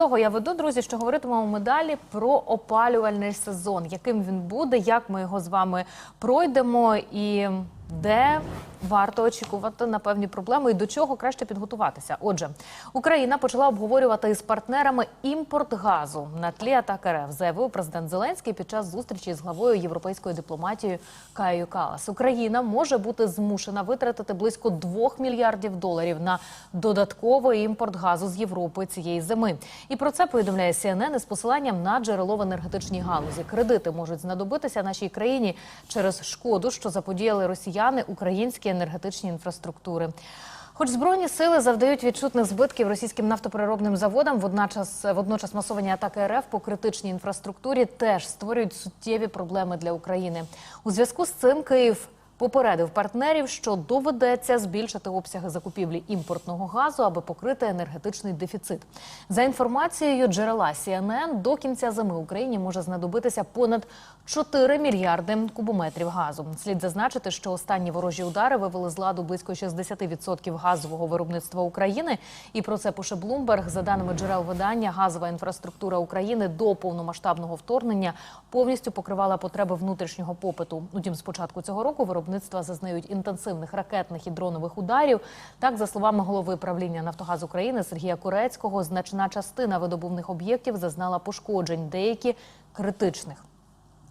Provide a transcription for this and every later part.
Того я веду, друзі, що говоритимемо ми далі про опалювальний сезон, яким він буде, як ми його з вами пройдемо. І де варто очікувати на певні проблеми і до чого краще підготуватися. Отже, Україна почала обговорювати із партнерами імпорт газу на тлі атак РФ, заявив президент Зеленський під час зустрічі з главою європейської дипломатії Каєю Калас. Україна може бути змушена витратити близько 2 мільярдів доларів на додатковий імпорт газу з Європи цієї зими. І про це повідомляє CNN із посиланням на джерело в енергетичній галузі. Кредити можуть знадобитися нашій країні через шкоду, що заподіяли росіяни українській енергетичні інфраструктури. Хоч збройні сили завдають відчутних збитків російським нафтопереробним заводам, водночас, водночас масовані атаки РФ по критичній інфраструктурі теж створюють суттєві проблеми для України. У зв'язку з цим Київ попередив партнерів, що доведеться збільшити обсяги закупівлі імпортного газу, аби покрити енергетичний дефіцит. За інформацією джерела CNN, до кінця зими Україні може знадобитися понад 4 мільярди кубометрів газу. Слід зазначити, що останні ворожі удари вивели з ладу близько 60% газового виробництва України. І про це пише Блумберг. За даними джерел видання, газова інфраструктура України до повномасштабного вторгнення повністю покривала потреби внутрішнього попиту. Утім, з початку цього року виробництва зазнають інтенсивних ракетних і дронових ударів. Так, за словами голови правління Нафтогаз України Сергія Курецького, значна частина видобувних об'єктів зазнала пошкоджень, деякі критичних.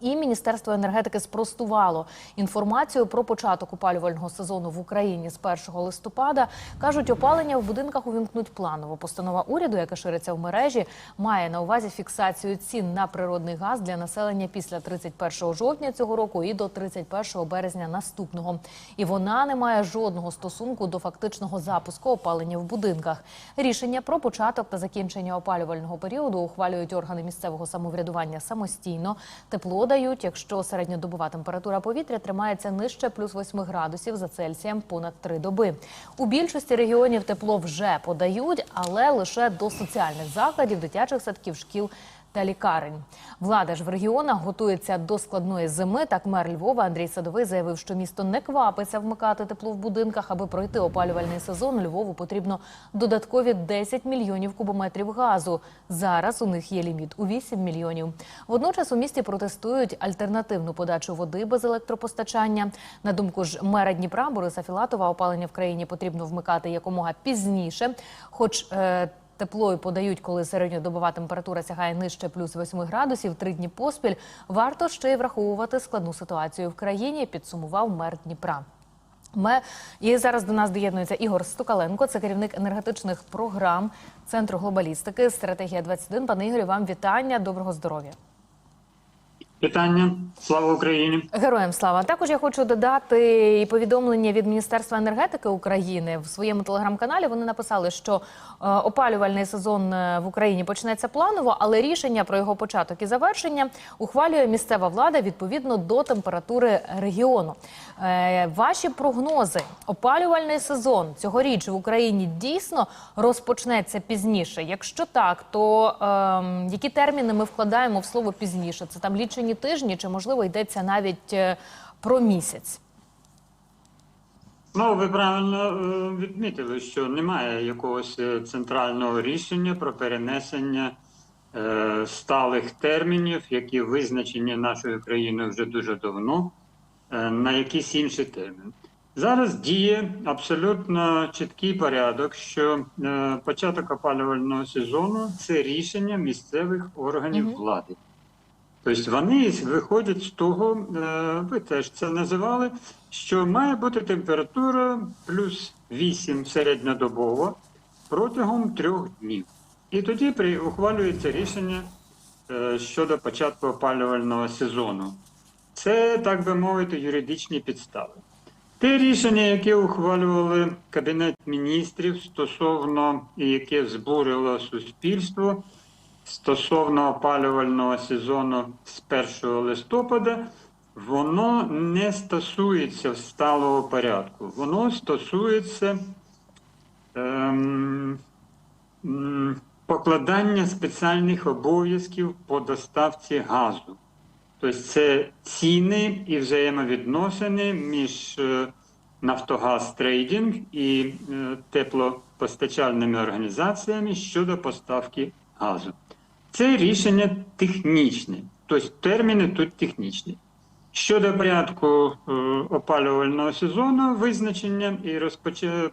І Міністерство енергетики спростувало інформацію про початок опалювального сезону в Україні з 1 листопада. кажуть, опалення в будинках увімкнуть планово. Постанова уряду, яка шириться в мережі, має на увазі фіксацію цін на природний газ для населення після 31 жовтня цього року і до 31 березня наступного. І вона не має жодного стосунку до фактичного запуску опалення в будинках. Рішення про початок та закінчення опалювального періоду ухвалюють органи місцевого самоврядування самостійно. Тепло дають, якщо середньодобова температура повітря тримається нижче плюс 8 градусів за Цельсієм понад три доби. У більшості регіонів тепло вже подають, але лише до соціальних закладів, дитячих садків, шкіл. Та лікарень влада ж в регіонах готується до складної зими. Так мер Львова Андрій Садовий заявив, що місто не квапиться вмикати тепло в будинках, аби пройти опалювальний сезон. Львову потрібно додаткові 10 мільйонів кубометрів газу. Зараз у них є ліміт у 8 мільйонів. Водночас у місті протестують альтернативну подачу води без електропостачання. На думку ж мера Дніпра Бориса Філатова, опалення в країні потрібно вмикати якомога пізніше, хоч е, Теплою подають, коли середньодобова температура сягає нижче плюс 8 градусів три дні поспіль. Варто ще й враховувати складну ситуацію в країні. Підсумував мер Дніпра. Ми і зараз до нас доєднується Ігор Стукаленко, це керівник енергетичних програм Центру глобалістики. Стратегія 21 Пане Ігорі, вам вітання. Доброго здоров'я. Вітання, слава Україні, героям слава. Також я хочу додати і повідомлення від Міністерства енергетики України в своєму телеграм-каналі. Вони написали, що е, опалювальний сезон е, в Україні почнеться планово, але рішення про його початок і завершення ухвалює місцева влада відповідно до температури регіону. Е, ваші прогнози, опалювальний сезон цьогоріч в Україні дійсно розпочнеться пізніше. Якщо так, то е, які терміни ми вкладаємо в слово пізніше? Це там лічені тижні, чи можливо йдеться навіть е, про місяць? Ну, ви правильно е, відмітили, що немає якогось е, центрального рішення про перенесення е, сталих термінів, які визначені нашою країною вже дуже давно, е, на якийсь інший термін. Зараз діє абсолютно чіткий порядок, що е, початок опалювального сезону це рішення місцевих органів Мгм. влади. Тобто вони виходять з того, е, ви теж це називали, що має бути температура плюс 8 середньодобово протягом трьох днів. І тоді ухвалюється рішення е, щодо початку опалювального сезону. Це, так би мовити, юридичні підстави. Те рішення, яке ухвалювали Кабінет міністрів стосовно і яке збурило суспільство, стосовно опалювального сезону з 1 листопада, воно не стосується сталого порядку. Воно стосується ем, покладання спеціальних обов'язків по доставці газу. Тобто це ціни і взаємовідносини між е, Нафтогаз Трейдинг і е, теплопостачальними організаціями щодо поставки газу. Це рішення технічне, тобто терміни тут технічні. Щодо порядку е, опалювального сезону, визначення і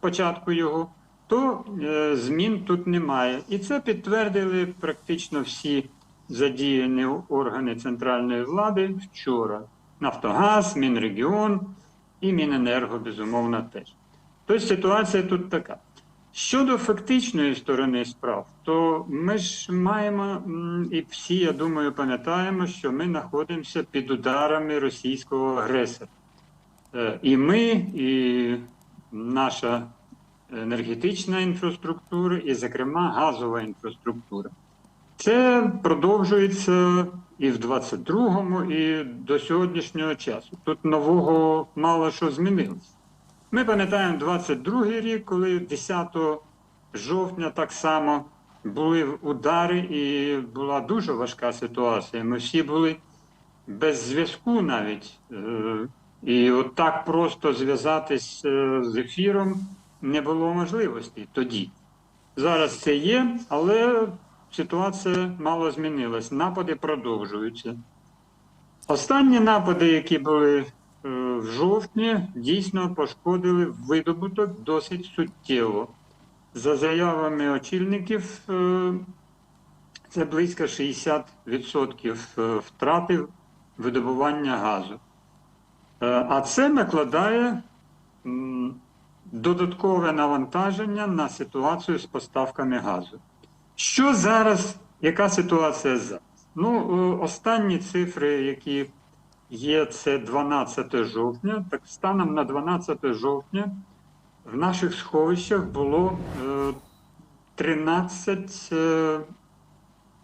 початку його, то е, змін тут немає. І це підтвердили практично всі задіяні органи центральної влади вчора. Нафтогаз, Мінрегіон і Міненерго, безумовно, теж. Тобто ситуація тут така. Щодо фактичної сторони справ, то ми ж маємо, і всі, я думаю, пам'ятаємо, що ми знаходимося під ударами російського агресора. Е, І ми, і наша енергетична інфраструктура, і, зокрема, газова інфраструктура. Це продовжується і в 22-му, і до сьогоднішнього часу. Тут нового мало що змінилось. Ми пам'ятаємо 22-й рік, коли 10 жовтня так само були удари, і була дуже важка ситуація. Ми всі були без зв'язку навіть. Е, І от так просто зв'язатись е, з ефіром не було можливості тоді. Зараз це є, але ситуація мало змінилась. Напади продовжуються. Останні напади, які були в жовтні, дійсно пошкодили видобуток досить суттєво. За заявами очільників, е, це близько 60% е, втрати видобування газу. Е, А це накладає додаткове навантаження на ситуацію з поставками газу. Що зараз, яка ситуація зараз? Ну, е, останні цифри, які є, це 12 жовтня. Так станом на 12 жовтня в наших сховищах було е, 13 е,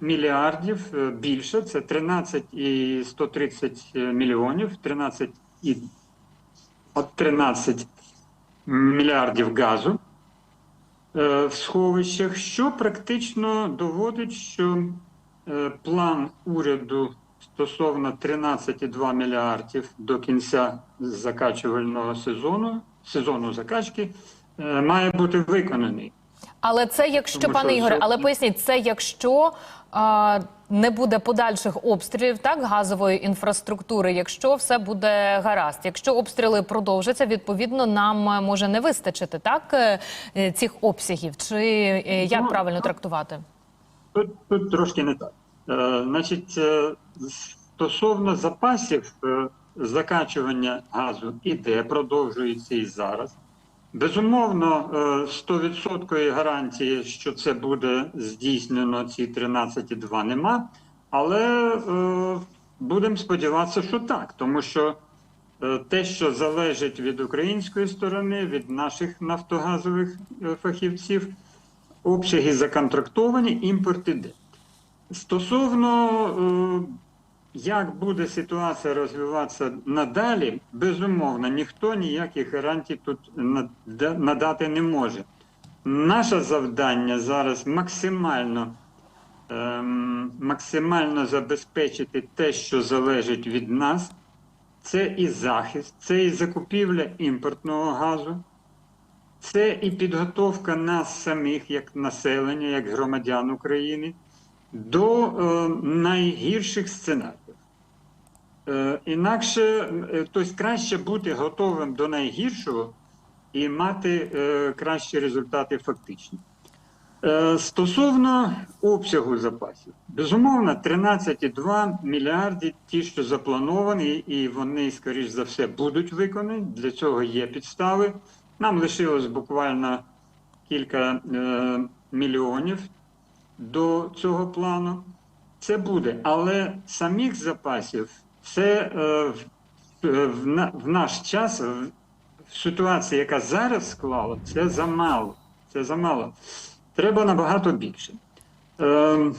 мільярдів е, більше, це 13 і 130 мільйонів, 13 і от 13 мільярдів газу е, в сховищах, що практично доводить, що е, план уряду стосовно 13,2 мільярдів до кінця закачувального сезону, сезону закачки, е, має бути виконаний. Але це якщо, Тому пане Ігоре, але поясніть, це якщо а, не буде подальших обстрілів так газової інфраструктури, якщо все буде гаразд, якщо обстріли продовжаться, відповідно нам е, може не вистачити так е, цих обсягів, чи як Ну, правильно трактувати? Тут, тут трошки не так. Е, значить, е, стосовно запасів е, закачування газу іде, продовжується і зараз. Безумовно, е, 100% гарантії, що це буде здійснено, ці 13,2 нема. Але будемо сподіватися, що так, тому що те, що залежить від української сторони, від наших нафтогазових фахівців, обсяги законтрактовані, імпорт іде. Стосовно е, як буде ситуація розвиватися надалі, безумовно, ніхто ніяких гарантій тут надати не може. Наше завдання зараз максимально, ем, максимально забезпечити те, що залежить від нас. Це і захист, це і закупівля імпортного газу, це і підготовка нас самих, як населення, як громадян України, до е, найгірших сценаріїв. Е, інакше, е, тобто краще бути готовим до найгіршого і мати е, кращі результати фактичні. Е, Стосовно обсягу запасів, безумовно, 13,2 мільярди ті, що заплановані, і вони, скоріш за все, будуть виконані. Для цього є підстави. Нам лишилось буквально кілька е, мільйонів до цього плану. Це буде, але самих запасів це е, в, е, на- в наш час, в, в ситуації, яка зараз склала, це замало. Це замало. Треба набагато більше. Е,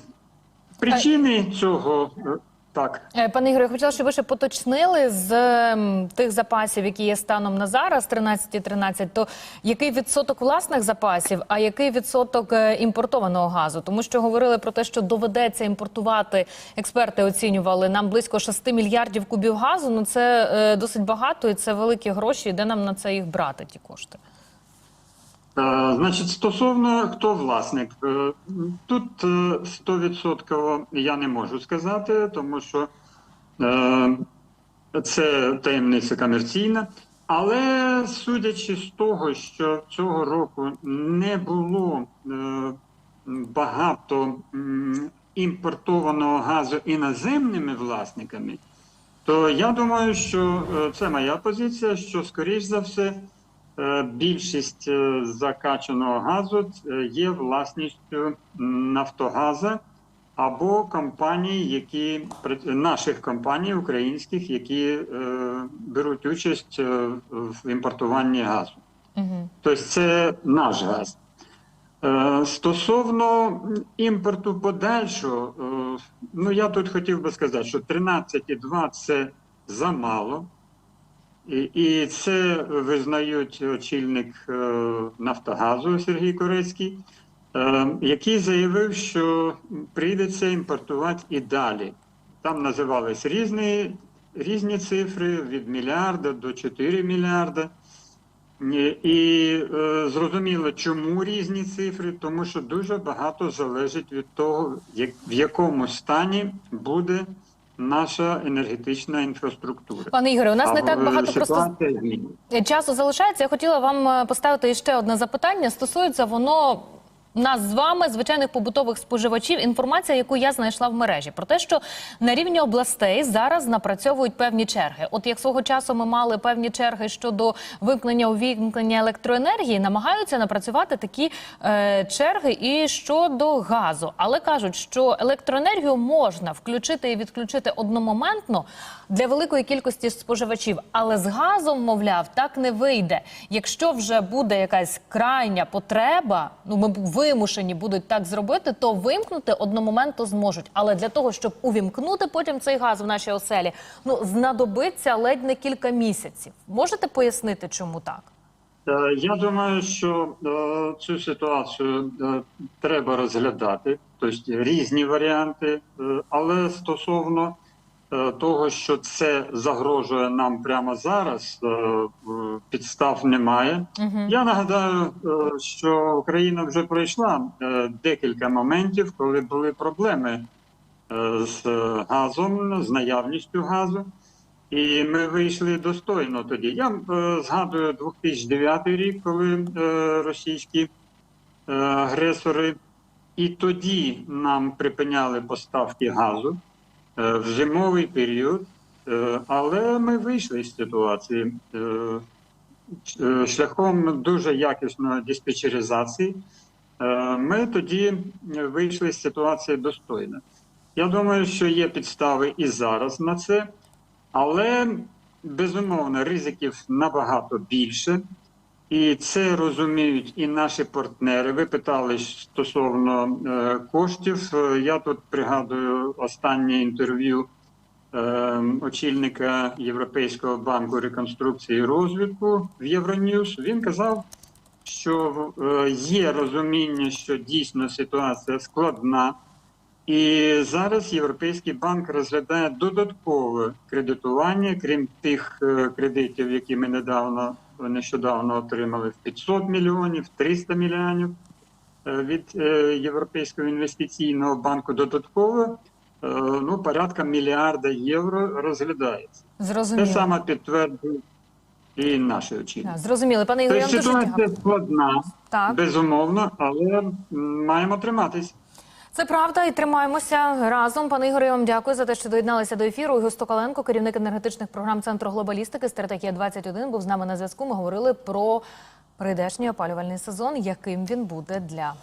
причини цього е, так. Е, Пане Ігоре, хотіла, щоб ви ще поточнили з ем, тих запасів, які є станом на зараз, 13 і 13, то який відсоток власних запасів, а який відсоток е, імпортованого газу? Тому що говорили про те, що доведеться імпортувати, експерти оцінювали нам близько 6 мільярдів кубів газу. Ну це е, досить багато і це великі гроші. Де нам на це їх брати, ті кошти? Е, Значить, стосовно хто власник, Е, тут е, 100% я не можу сказати, тому що е, це таємниця комерційна. Але судячи з того, що цього року не було е, багато імпортованого газу іноземними власниками, то я думаю, що е, це моя позиція, що скоріш за все е, більшість е, закачаного газу е, є власністю Нафтогаза або компаній, які наших компаній українських, які е, беруть участь е, в імпортуванні газу. Угу. Тобто це наш газ. Е, Стосовно імпорту подальшого, е, ну я тут хотів би сказати, що 13,2 це замало. І, і це визнають очільник е, Нафтогазу Сергій Корецький, е, який заявив, що прийдеться імпортувати і далі. Там називались різні, різні цифри від мільярда до 4 мільярда. І е, зрозуміло, чому різні цифри, тому що дуже багато залежить від того, в якому стані буде наша енергетична інфраструктура. Пане Ігоре, у нас не так е, багато просто часу залишається. Я хотіла вам е, поставити ще одне запитання. Стосується воно. Нас з вами, звичайних побутових споживачів, інформація, яку я знайшла в мережі, про те, що на рівні областей зараз напрацьовують певні черги. От як свого часу ми мали певні черги щодо вимкнення увімкнення електроенергії, намагаються напрацювати такі е, черги і щодо газу. Але кажуть, що електроенергію можна включити і відключити одномоментно для великої кількості споживачів, але з газом, мовляв, так не вийде. Якщо вже буде якась крайня потреба, ну ми вимушені будуть так зробити, то вимкнути одномоментно зможуть. Але для того, щоб увімкнути потім цей газ в нашій оселі, ну знадобиться ледь не кілька місяців. Можете пояснити, чому так? Е, Я думаю, що е, цю ситуацію е, треба розглядати, тобто різні варіанти, але стосовно того, що це загрожує нам прямо зараз, е, е, підстав немає. Угу. Я нагадаю, е, що Україна вже пройшла е, декілька моментів, коли були проблеми е, з е, газом, з наявністю газу. І ми вийшли достойно тоді. Я е, згадую 2009 рік, коли е, російські е, агресори і тоді нам припиняли поставки газу е, в зимовий період, е, але ми вийшли з ситуації е, е, шляхом дуже якісної диспетчеризації. Е, ми тоді вийшли з ситуації достойно. Я думаю, що є підстави і зараз на це. Але безумовно ризиків набагато більше, і це розуміють і наші партнери. Ви питали стосовно е, коштів. Я тут пригадую останнє інтерв'ю е, очільника Європейського банку реконструкції і розвитку в Євроньюз. Він казав, що е, є розуміння, що дійсно ситуація складна. І зараз Європейський банк розглядає додаткове кредитування, крім тих е, кредитів, які ми недавно нещодавно отримали 500 мільйонів, 300 мільйонів е, від е, Європейського інвестиційного банку. Додатково е, ну порядка мільярда євро розглядається. Те саме підтверджують і наші. Так, Зрозуміло. Пане Ігорі, Тобто дуже ситуація складна, Так. безумовно, але маємо триматись. Це правда, і тримаємося разом. Пане Ігорі, вам дякую за те, що доєдналися до ефіру. Ігор Стоколенко, керівник енергетичних програм Центру глобалістики, стратегія 21 був з нами на зв'язку. Ми говорили про прийдешній опалювальний сезон, яким він буде для